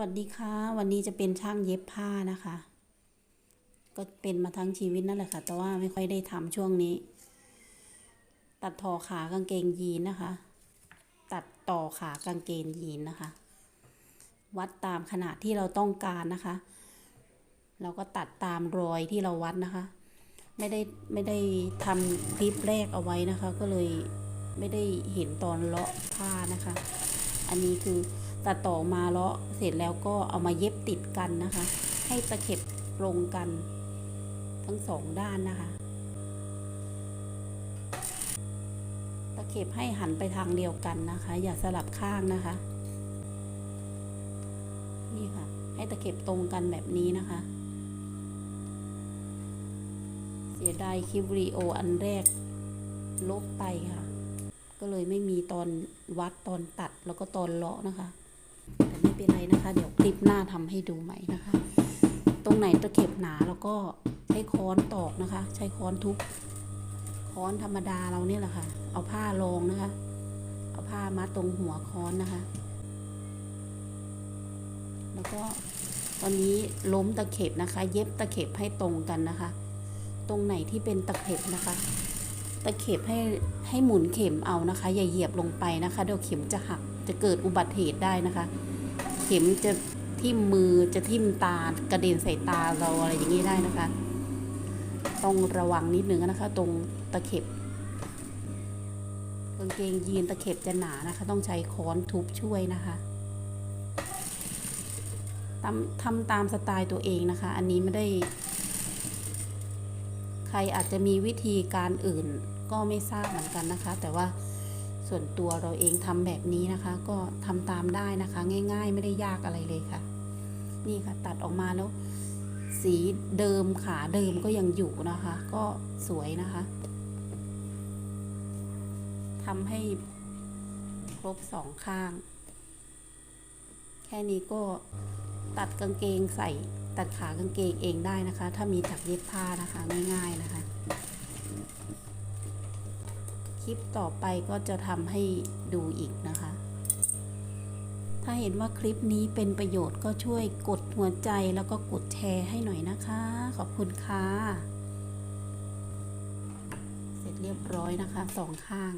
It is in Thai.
วัสดีค่ะ วันนี้จะเป็นช่างเย็บผ้านะคะ ก็เป็นมาทั้งชีวิตนั่นแหละค่ะ แต่ว่าไม่ค่อยได้ทำช่วงนี้ ตัดทอขากางเกงยีนนะคะ ตัดต่อขากางเกงยีนนะคะ วัดตามขนาดที่เราต้องการนะคะ เราก็ตัดตามรอยที่เราวัดนะคะ ไม่ได้ไม่ได้ทำคลิปแรกเอาไว้นะคะ ก็เลยไม่ได้เห็นตอนเลาะผ้านะคะ อันนี้คือ ตัดต่อมาเลาะเสร็จแล้วก็เอามาเย็บติดกันนะคะ ให้ตะเข็บตรงกัน ทั้งสองด้านนะคะ ตะเข็บให้หันไปทางเดียวกันนะคะ อย่าสลับข้างนะคะ นี่ค่ะ ให้ตะเข็บตรงกันแบบนี้นะคะเสียดายคลิปวิดีโออันแรกลบไปค่ะ ก็เลยไม่มีตอนวัดตอนตัดแล้วก็ตอนเลาะนะคะ ไม่เป็นไรนะคะ เดี๋ยวคลิปหน้าทำให้ดูใหม่นะคะ ตรงไหนตะเข็บหนาแล้วก็ใช้ค้อนตอกนะคะ ใช้ค้อนทุบค้อนธรรมดาเราเนี่ยแหละค่ะ เอาผ้ารองนะคะ เอาผ้ามัดตรงหัวค้อนนะคะ แล้วก็ตอนนี้ล้มตะเข็บนะคะ เย็บตะเข็บให้ตรงกันนะคะ ตรงไหนที่เป็นตะเข็บนะคะ ตะเข็บให้ให้หมุนเข็มเอานะคะ อย่าเหยียบลงไปนะคะ เดี๋ยวเข็มจะหักจะเกิดอุบัติเหตุได้นะคะ เข็มจะทิ่มมือจะทิ่มตากระเด็นใส่ตาเราอะไรอย่างนี้ได้นะคะ ต้องระวังนิดนึงนะคะ ตรงตะเข็บกางเกงยีนตะเข็บจะหนานะคะ ต้องใช้ค้อนทุบช่วยนะคะทำทำตามสไตล์ตัวเองนะคะ อันนี้ไม่ได้ ใครอาจจะมีวิธีการอื่นก็ไม่ทราบเหมือนกันนะคะ แต่ว่า ส่วนตัวเราเองทำแบบนี้นะคะ ก็ทำตามได้นะคะ ง่ายๆ ไม่ได้ยากอะไรเลยค่ะ นี่ค่ะตัดออกมาแล้ว สีเดิมขาเดิมก็ยังอยู่นะคะ ก็สวยนะคะทำให้ครบสองข้าง แค่นี้ก็ตัดกางเกงใส่ตัดขากางเกงเองได้นะคะ ถ้ามีถักเย็บผ้านะคะ ง่ายๆนะคะ ลิปต่อไปก็จะทำให้ดูอีกนะคะ ถ้าเห็นว่าคลิปนี้เป็นประโยชน์ก็ช่วยกดหัวใจแล้วก็กดแชร์ให้หน่อยนะคะ ขอบคุณค่ะ เสร็จเรียบร้อยนะคะสองข้าง